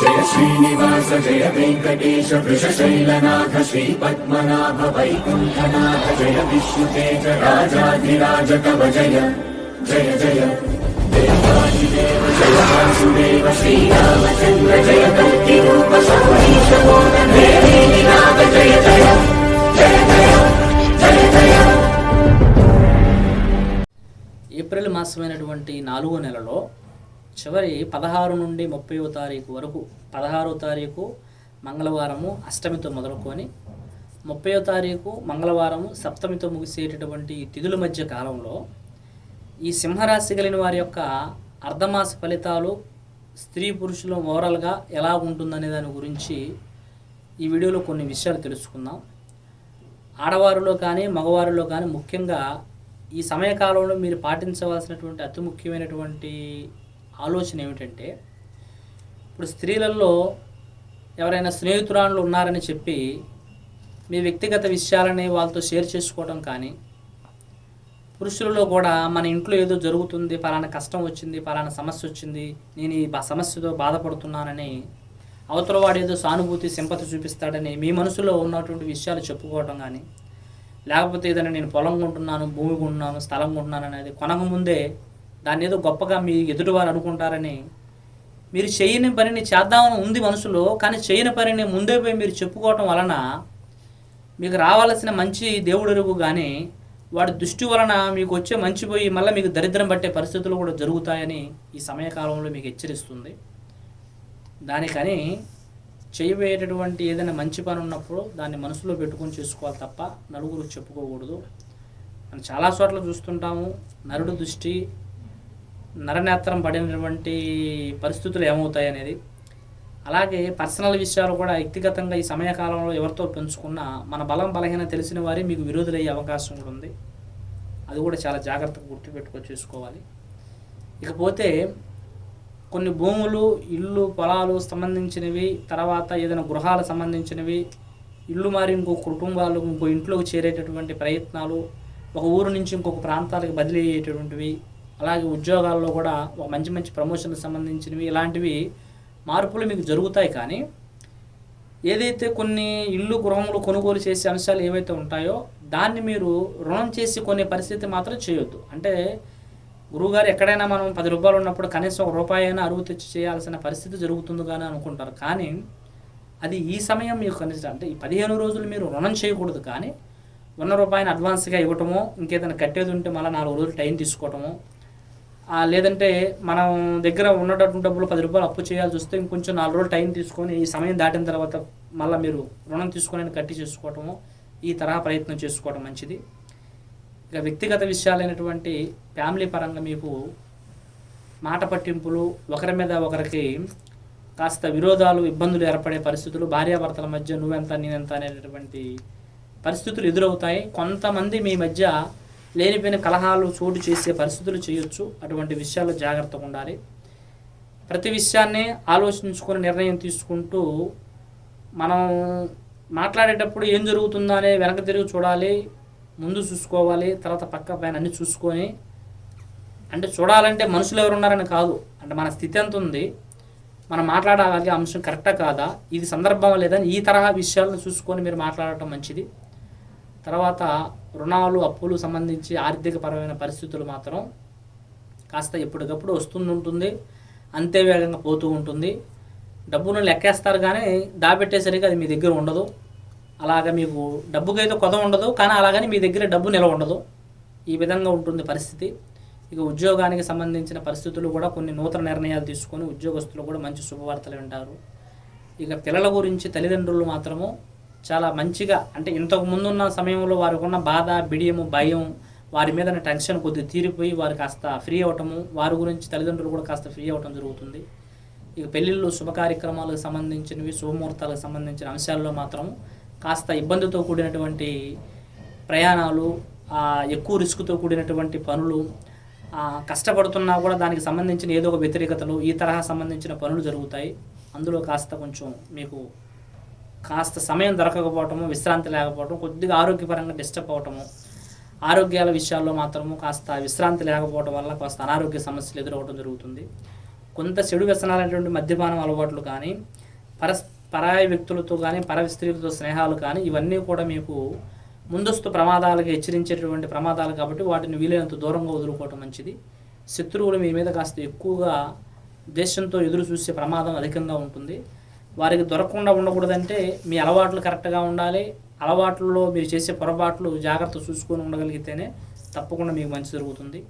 జయ శ్రీనివాస జయ వెంకటేశ వృషశైలనాథ శ్రీ పద్మనాభ వైకుంఠనాథ జయ విష్ణుతేజ రాజాధిరాజ కవ జయ జయ జయ. దేవాదిదేవ జయ వాసుదేవ శ్రీరామచంద్ర జయ కల్కి రూప సౌరీశ నాథ జయ జయ జయ జయ జయ జయ. ఏప్రిల్ మాసమైనటువంటి నాలుగో నెలలో చివరి పదహారు నుండి ముప్పైవ తారీఖు వరకు పదహారో తారీఖు మంగళవారము అష్టమితో మొదలుకొని ముప్పైవ తారీఖు మంగళవారము సప్తమితో ముగిసేటటువంటి తిథుల మధ్య కాలంలో ఈ సింహరాశి కలిగిన వారి యొక్క అర్ధమాస ఫలితాలు స్త్రీ పురుషులు ఓవరాల్గా ఎలా ఉంటుందనే దాని గురించి ఈ వీడియోలో కొన్ని విషయాలు తెలుసుకుందాం. ఆడవారిలో కానీ మగవారిలో కానీ ముఖ్యంగా ఈ సమయకాలంలో మీరు పాటించవలసినటువంటి అతి ముఖ్యమైనటువంటి ఆలోచన ఏమిటంటే ఇప్పుడు స్త్రీలలో ఎవరైనా స్నేహితురాళ్ళు ఉన్నారని చెప్పి మీ వ్యక్తిగత విషయాలని వాళ్ళతో షేర్ చేసుకోవడం కానీ పురుషులలో కూడా మన ఇంట్లో ఏదో జరుగుతుంది పలానా కష్టం వచ్చింది పలానా సమస్య వచ్చింది నేను ఈ సమస్యతో బాధపడుతున్నానని అవతల వాడు ఏదో సానుభూతి సింపతి చూపిస్తాడని మీ మనసులో ఉన్నటువంటి విషయాలు చెప్పుకోవడం కానీ లేకపోతే ఏదైనా నేను పొలం కొంటున్నాను భూమి కొంటున్నాను స్థలం కొంటున్నాను అనేది కొనక ముందే దాన్ని ఏదో గొప్పగా మీ ఎదుటివారు అనుకుంటారని. మీరు చేయని పనిని చేద్దామని ఉంది మనసులో కానీ చేయని పనిని ముందే పోయి మీరు చెప్పుకోవటం వలన మీకు రావాల్సిన మంచి దేవుడెరుగు కానీ వాడి దృష్టి వలన మీకు వచ్చే మంచి పోయి మళ్ళీ మీకు దరిద్రం పట్టే పరిస్థితులు కూడా జరుగుతాయని ఈ సమయకాలంలో మీకు హెచ్చరిస్తుంది. దానికని చేయబోయేటటువంటి ఏదైనా మంచి పని ఉన్నప్పుడు దాన్ని మనసులో పెట్టుకొని చేసుకోవాలి తప్ప నలుగురు చెప్పుకోకూడదు. మనం చాలా చోట్ల చూస్తుంటాము నరుడు దృష్టి నరనేత్రం పడినటువంటి పరిస్థితులు ఏమవుతాయి అనేది. అలాగే పర్సనల్ విషయాలు కూడా వ్యక్తిగతంగా ఈ సమయకాలంలో ఎవరితో పెంచుకున్నా మన బలం బలహీన తెలిసిన వారి మీకు విరోధులయ్యే అవకాశం కూడా ఉంది. అది కూడా చాలా జాగ్రత్తగా గుర్తుపెట్టుకొని చూసుకోవాలి. ఇకపోతే కొన్ని భూములు ఇల్లు పొలాలు సంబంధించినవి తర్వాత ఏదైనా గృహాలకు సంబంధించినవి ఇల్లు మారి ఇంకో కుటుంబాలు ఇంకో ఇంట్లోకి చేరేటటువంటి ప్రయత్నాలు ఒక ఊరు నుంచి ఇంకొక ప్రాంతాలకు బదిలీ అయ్యేటటువంటివి అలాగే ఉద్యోగాల్లో కూడా ఒక మంచి మంచి ప్రమోషన్కి సంబంధించినవి ఇలాంటివి మార్పులు మీకు జరుగుతాయి కానీ ఏదైతే కొన్ని ఇల్లు గృహములు కొనుగోలు చేసే అంశాలు ఏవైతే ఉంటాయో దాన్ని మీరు రుణం చేసి కొనే పరిస్థితి మాత్రం చేయొద్దు. అంటే గురువుగారు ఎక్కడైనా మనం పది రూపాయలు ఉన్నప్పుడు కనీసం ఒక రూపాయి అయినా అరువు తెచ్చి చేయాల్సిన పరిస్థితి జరుగుతుంది కానీ అనుకుంటారు. కానీ అది ఈ సమయం మీకు కనీసం అంటే ఈ పదిహేను రోజులు మీరు రుణం చేయకూడదు కానీ ఉన్న రూపాయిని అడ్వాన్స్గా ఇవ్వటము ఇంకేదైనా కట్టేది ఉంటే మళ్ళీ నాలుగు రోజులు టైం తీసుకోవటము లేదంటే మనం దగ్గర ఉన్నటువంటి డబ్బులు పది రూపాయలు అప్పు చేయాల్సి వస్తే ఇంకొంచెం నాలుగు రోజులు టైం తీసుకొని ఈ సమయం దాటిన తర్వాత మళ్ళీ మీరు రుణం తీసుకొని కట్టి చేసుకోవటము ఈ తరహా ప్రయత్నం చేసుకోవడం మంచిది. ఇక వ్యక్తిగత విషయాలైనటువంటి ఫ్యామిలీ పరంగా మీకు మాట పట్టింపులు ఒకరి మీద ఒకరికి కాస్త విరోధాలు ఇబ్బందులు ఏర్పడే పరిస్థితులు భార్యాభర్తల మధ్య నువ్వెంత నేనెంత అనేటటువంటి పరిస్థితులు ఎదురవుతాయి. కొంతమంది మీ మధ్య లేనిపోయిన కలహాలు చోటు చేసే పరిస్థితులు చేయొచ్చు. అటువంటి విషయాల్లో జాగ్రత్తగా ఉండాలి. ప్రతి విషయాన్ని ఆలోచించుకొని నిర్ణయం తీసుకుంటూ మనం మాట్లాడేటప్పుడు ఏం జరుగుతుందో అనే వెనక తిరిగి చూడాలి. ముందు చూసుకోవాలి. తర్వాత పక్క పైన అన్ని చూసుకొని అంటే చూడాలంటే మనుషులు ఎవరు ఉన్నారని కాదు. అంటే మన స్థితి ఎంత ఉంది? మనం మాట్లాడాలి అంశం కరెక్టా కాదా? ఇది సందర్భం లేదని ఈ తరహా విషయాలను చూసుకొని మీరు మాట్లాడటం మంచిది. తర్వాత రుణాలు అప్పులు సంబంధించి ఆర్థిక పరమైన పరిస్థితులు మాత్రం కాస్త ఎప్పటికప్పుడు వస్తుంటుంది అంతే వేగంగా పోతూ ఉంటుంది. డబ్బును లెక్కేస్తారు కానీ దాబెట్టేసరికి అది మీ దగ్గర ఉండదు. అలాగ మీకు డబ్బుకైతే కొద ఉండదు కానీ అలాగని మీ దగ్గర డబ్బు నిలవ ఉండదు. ఈ విధంగా ఉంటుంది పరిస్థితి. ఇక ఉద్యోగానికి సంబంధించిన పరిస్థితులు కూడా కొన్ని నూతన నిర్ణయాలు తీసుకొని ఉద్యోగస్తులు కూడా మంచి శుభవార్తలు వింటారు. ఇక పిల్లల గురించి తల్లిదండ్రులు మాత్రము చాలా మంచిగా అంటే ఇంతకు ముందున్న సమయంలో వారికి ఉన్న బాధ బిడియము భయం వారి మీద టెన్షన్ కొద్దిగా తీరిపోయి వారు కాస్త ఫ్రీ అవటము వారి గురించి తల్లిదండ్రులు కూడా కాస్త ఫ్రీ అవటం జరుగుతుంది. ఇక పెళ్ళిళ్ళు శుభ కార్యక్రమాలకు సంబంధించినవి శుభముహూర్తాలకు సంబంధించిన అంశాల్లో మాత్రం కాస్త ఇబ్బందితో కూడినటువంటి ప్రయాణాలు ఎక్కువ రిస్క్తో కూడినటువంటి పనులు కష్టపడుతున్నా కూడా దానికి సంబంధించిన ఏదో ఒక వ్యతిరేకతలు ఈ తరహా సంబంధించిన పనులు జరుగుతాయి. అందులో కాస్త కొంచెం మీకు కాస్త సమయం దొరకకపోవటము విశ్రాంతి లేకపోవటం కొద్దిగా ఆరోగ్యపరంగా డిస్టర్బ్ అవటము ఆరోగ్యాల విషయాల్లో మాత్రము కాస్త విశ్రాంతి లేకపోవడం వల్ల కాస్త అనారోగ్య సమస్యలు ఎదురవడం జరుగుతుంది. కొంత చెడు వ్యసనాలైనటువంటి మద్యపానం అలవాట్లు కానీ పరస్ పరాయ వ్యక్తులతో కానీ పర స్త్రీలతో స్నేహాలు కానీ ఇవన్నీ కూడా మీకు ముందస్తు ప్రమాదాలకు హెచ్చరించేటటువంటి ప్రమాదాలు కాబట్టి వాటిని వీలైనంత దూరంగా వదులుకోవటం మంచిది. శత్రువులు మీ మీద కాస్త ఎక్కువగా దేశంతో ఎదురు చూసే ప్రమాదం అధికంగా ఉంటుంది. వారికి దొరకకుండా ఉండకూడదంటే మీ అలవాట్లు కరెక్ట్గా ఉండాలి. అలవాట్లలో మీరు చేసే పొరపాట్లు జాగ్రత్త చూసుకొని ఉండగలిగితేనే తప్పకుండా మీకు మంచి జరుగుతుంది.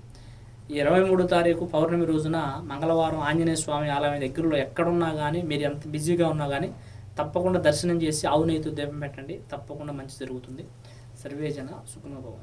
ఇరవై మూడు తారీఖు పౌర్ణమి రోజున మంగళవారం ఆంజనేయ స్వామి ఆలయం దగ్గరలో ఎక్కడున్నా కానీ మీరు ఎంత బిజీగా ఉన్నా కానీ తప్పకుండా దర్శనం చేసి ఆవు నెయ్యితో దీపం పెట్టండి. తప్పకుండా మంచి జరుగుతుంది. సర్వేజన సుఖమభవం